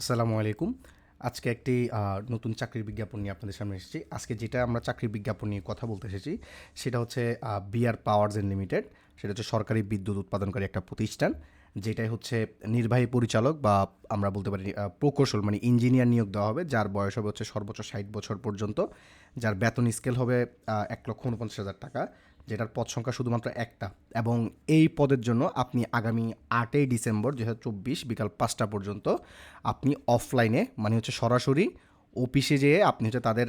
আসসালামু আলাইকুম। আজকে একটি নতুন চাকরির বিজ্ঞাপন নিয়ে আপনাদের সামনে এসেছি। আজকে যেটা আমরা চাকরির বিজ্ঞাপন নিয়ে কথা বলতে এসেছি, সেটা হচ্ছে বিআর পাওয়ার্স এন্ড লিমিটেড। সেটা হচ্ছে সরকারি বিদ্যুৎ উৎপাদনকারী একটা প্রতিষ্ঠান, যেটাই হচ্ছে নির্বাহী পরিচালক বা আমরা বলতে পারি প্রকৌশল মানে ইঞ্জিনিয়ার নিয়োগ দেওয়া হবে, যার বয়স হবে হচ্ছে সর্বোচ্চ ষাট বছর পর্যন্ত। যার বেতন স্কেল হবে এক লক্ষ উনপঞ্চাশ হাজার টাকা। যেটার পদ সংখ্যা শুধুমাত্র একটা। এবং এই পদের জন্য আপনি আগামী আটই ডিসেম্বর দু হাজার চব্বিশ বিকাল পাঁচটা পর্যন্ত আপনি অফলাইনে মানে হচ্ছে সরাসরি অফিসে যেয়ে আপনি হচ্ছে তাদের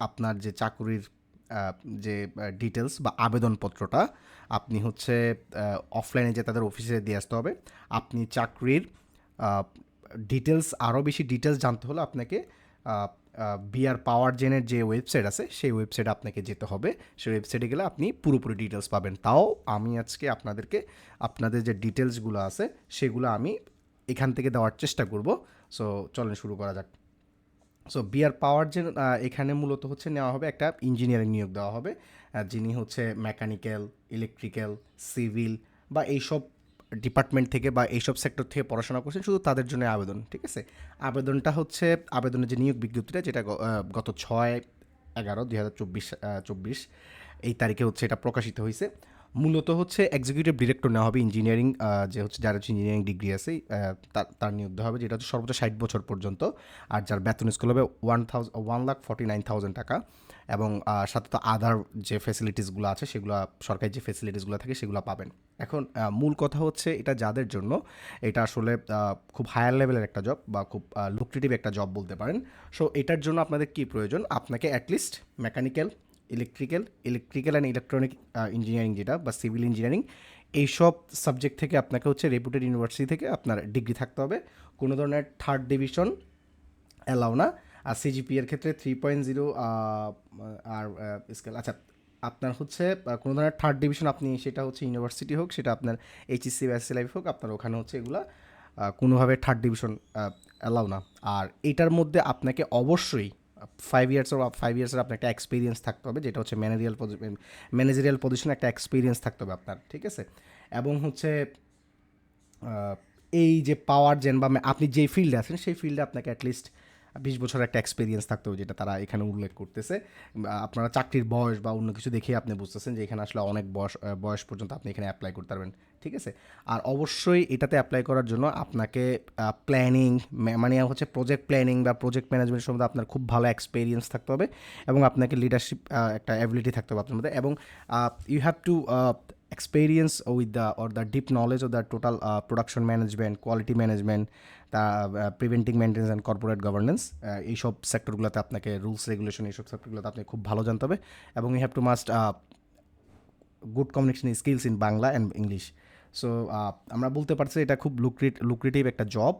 আপনার যে চাকরির যে ডিটেলস বা আবেদনপত্রটা, আপনি হচ্ছে অফলাইনে যে তাদের অফিসে দিয়ে আসতে হবে। আপনি চাকরির ডিটেলস আরও বেশি ডিটেলস জানতে হলে আপনাকে বিআর পাওয়ার জেনের যে ওয়েবসাইট আছে, সেই ওয়েবসাইটে আপনাকে যেতে হবে। সেই ওয়েবসাইটে গেলে আপনি পুরোপুরি ডিটেলস পাবেন। তাও আমি আজকে আপনাদেরকে, আপনাদের যে ডিটেলসগুলো আছে, সেগুলো আমি এখান থেকে দেওয়ার চেষ্টা করব। সো চলেন শুরু করা যাক। সো বিআর পাওয়ার জেন এখানে মূলত হচ্ছে নেওয়া হবে একটা ইঞ্জিনিয়ারিং নিয়োগ দেওয়া হবে। যিনি হচ্ছে মেকানিক্যাল ইলেকট্রিক্যাল সিভিল বা এইসব ডিপার্টমেন্ট থেকে বা এইসব সেক্টর থেকে পড়াশোনা করছেন, শুধু তাদের জন্য আবেদন, ঠিক আছে? আবেদনটা হচ্ছে, আবেদনের যে নিয়োগ বিজ্ঞপ্তিটা, যেটা গত ছয় এগারো দুই হাজার চব্বিশ চব্বিশ, এই তারিখে হচ্ছে এটা প্রকাশিত হয়েছে। মূলত হচ্ছে এক্সিকিউটিভ ডিরেক্টর নেওয়া হবে ইঞ্জিনিয়ারিং যে হচ্ছে যার হচ্ছে ইঞ্জিনিয়ারিং ডিগ্রি আছে তার- নিয়োগ দেওয়া হবে, যেটা হচ্ছে সর্বোচ্চ ষাট বছর পর্যন্ত। আর যার বেতন স্কুল হবে one thousand one lakh forty nine thousand টাকা। এবং সাথে তো আদার যে ফেসিলিটিসগুলো আছে, সেগুলো, সরকারি যে ফেসিলিটিসগুলো থাকে, সেগুলো পাবেন। এখন মূল কথা হচ্ছে এটা যাদের জন্য, এটা আসলে খুব হায়ার লেভেলের একটা জব বা খুব লুক্রেটিভ একটা জব বলতে পারেন। সো এটার জন্য আপনাদের কি প্রয়োজন? আপনাকে at least mechanical electrical electrical and electronic engineering যেটা বা সিভিল ইঞ্জিনিয়ারিং এইসব সাবজেক্ট থেকে আপনাকে হচ্ছে রেপুটেড ইউনিভার্সিটি থেকে আপনার ডিগ্রি থাকতে হবে। কোনো ধরনের থার্ড ডিভিশন অ্যালাউ না। আর সিজিপি এর ক্ষেত্রে থ্রি পয়েন্ট জিরো আর স্কেল আচ্ছা আপনার হচ্ছে কোনো ধরনের থার্ড ডিভিশন আপনি, সেটা হচ্ছে ইউনিভার্সিটি হোক, সেটা আপনার এইচএসসি বা এসএসসি লাইফ হোক, আপনার ওখানে হচ্ছে এগুলা কোনোভাবে থার্ড ডিভিশন অ্যালাউ না। আর এটার মধ্যে আপনাকে অবশ্যই ফাইভ ইয়ার্স ফাইভ ইয়ার্সের আপনার একটা এক্সপিরিয়েন্স থাকতে হবে, যেটা হচ্ছে ম্যানেরিয়াল ম্যানেজারিয়াল পজিশনে একটা এক্সপিরিয়েন্স থাকতে হবে আপনার, ঠিক আছে? এবং হচ্ছে এই যে পাওয়ার জেন বা আপনি যেই ফিল্ডে আছেন, সেই ফিল্ডে আপনাকে অ্যাটলিস্ট বিশ বছর একটা এক্সপিরিয়েন্স থাকতে হবে যেটা তারা এখানে উল্লেখ করতেছে। আপনারা চাকরির বয়স বা অন্য কিছু দেখেই আপনি বুঝতেছেন যে এখানে আসলে অনেক বয়স বয়স পর্যন্ত আপনি এখানে অ্যাপ্লাই করতে পারবেন ঠিক আছে? আর অবশ্যই এটাতে অ্যাপ্লাই করার জন্য আপনাকে প্ল্যানিং মানে হচ্ছে প্রজেক্ট প্ল্যানিং বা প্রজেক্ট ম্যানেজমেন্ট সম্বন্ধে আপনার খুব ভালো এক্সপিরিয়েন্স থাকতে হবে এবং আপনাকে লিডারশিপ একটা অ্যাবিলিটি থাকতে হবে আপনার মধ্যে এবং you have to with the or the deep knowledge of the total uh, production management quality management তা preventing maintenance and corporate governance এইসব সেক্টরগুলোতে আপনাকে রুলস রেগুলেশন এইসব সেক্টরগুলোতে আপনি খুব ভালো জানতে হবে এবং you have to must good communication skills in Bangla and English so আমরা বলতে পারছি এটা খুব লুক্রিট লুক্রেটিভ একটা জব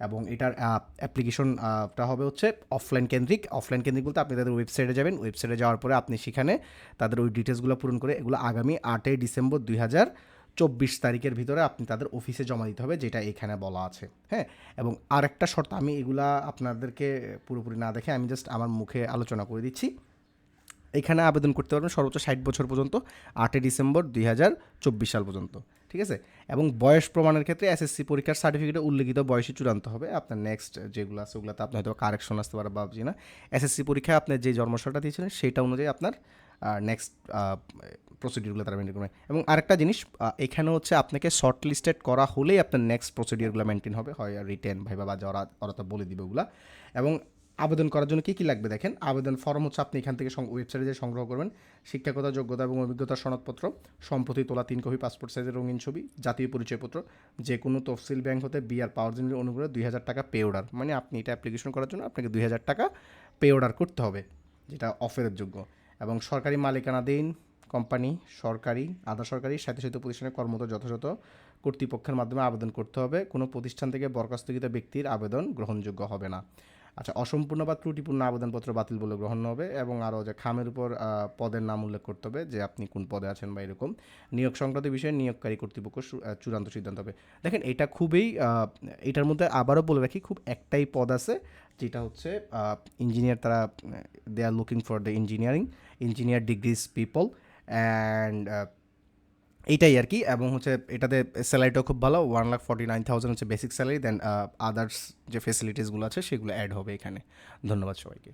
এবং এটার অ্যাপ্লিকেশনটা হবে হচ্ছে অফলাইন কেন্দ্রিক। অফলাইন কেন্দ্রিক বলতে আপনি তাদের ওয়েবসাইটে যাবেন। ওয়েবসাইটে যাওয়ার পরে আপনি সেখানে তাদের ওই ডিটেলসগুলো পূরণ করে এগুলো আগামী আটই ডিসেম্বর দুই হাজার চব্বিশ তারিখের ভিতরে আপনি তাদের অফিসে জমা দিতে হবে, যেটা এখানে বলা আছে। হ্যাঁ? এবং আরেকটা শর্ত, আমি এগুলা আপনাদেরকে পুরোপুরি না দেখে আমি জাস্ট আমার মুখে আলোচনা করে দিচ্ছি। এখানে আবেদন করতে পারবেন সর্বোচ্চ ষাট বছর পর্যন্ত, আটই ডিসেম্বর দুই হাজার চব্বিশ সাল পর্যন্ত। ঠিক আছে? এবং বয়স প্রমাণের ক্ষেত্রে এসএসসি পরীক্ষার সার্টিফিকেটে উল্লেখিত বয়সে চূড়ান্ত হবে। আপনার নেক্সট যেগুলো আছে, ওগুলোতে আপনি হয়তো কারেকশন আসতে পারে বা না। এসএসসি পরীক্ষায় আপনি যে জন্মসালটা দিয়েছিলেন, সেটা অনুযায়ী আপনার নেক্সট প্রসিডিউরগুলো তারা মেনটেন করবে। এবং আরেকটা জিনিস এখানে হচ্ছে আপনাকে শর্ট লিস্টেড করা হলেই আপনার নেক্সট প্রসিডিউরগুলো মেনটেন হবে। হয় রিটেন ভাইবা বা ওরা ওরা তো বলে দিবে ওগুলা। এবং আবেদন করার জন্য কী কী লাগবে দেখেন? আবেদন ফর্ম হচ্ছে আপনি এখান থেকে ওয়েবসাইটে যে সংগ্রহ করবেন। শিক্ষাগত যোগ্যতা এবং অভিজ্ঞতার সনদপত্র সম্প্রতি তোলা তিন কপি পাসপোর্ট সাইজের রঙিন ছবি, জাতীয় পরিচয়পত্র যে কোনো তফসিল ব্যাংক হতে বিআর পাওয়ার জন্য অনুগ্রহে দুই হাজার টাকা পে অর্ডার মানে আপনি এটা অ্যাপ্লিকেশন করার জন্য আপনাকে দুই হাজার টাকা পে অর্ডার করতে হবে, যেটা অফারের যোগ্য। এবং সরকারি মালিকানাধীন কোম্পানি সরকারি, আধা সরকারি স্বায়ত্তশাসিত প্রতিষ্ঠানে কর্মরত যথাযথ কর্তৃপক্ষের মাধ্যমে আবেদন করতে হবে। কোনো প্রতিষ্ঠান থেকে বরখাস্তকৃত ব্যক্তির আবেদন গ্রহণযোগ্য হবে না। আচ্ছা অসম্পূর্ণ বা ত্রুটিপূর্ণ আবেদনপত্র বাতিল বলে গ্রহণ হবে এবং আরও যে খামের উপর পদের নাম উল্লেখ করতে হবে যে আপনি কোন পদে আছেন বা এরকম। নিয়োগ সংক্রান্ত বিষয়ে নিয়োগকারী কর্তৃপক্ষ চূড়ান্ত সিদ্ধান্ত হবে। দেখেন, এটা খুবই এটার মধ্যে আবারও বলে রাখি, খুব একটাই পদ আছে যেটা হচ্ছে ইঞ্জিনিয়ার তারা they are looking for the engineering engineer degrees people and এইটাই আর কি। এবং হচ্ছে এটাতে স্যালারিটাও খুব ভালো। One lakh forty nine thousand হচ্ছে বেসিক স্যালারি দেন আদার্স যে ফেসিলিটিসগুলো আছে সেগুলো অ্যাড হবে এখানে। ধন্যবাদ সবাইকে।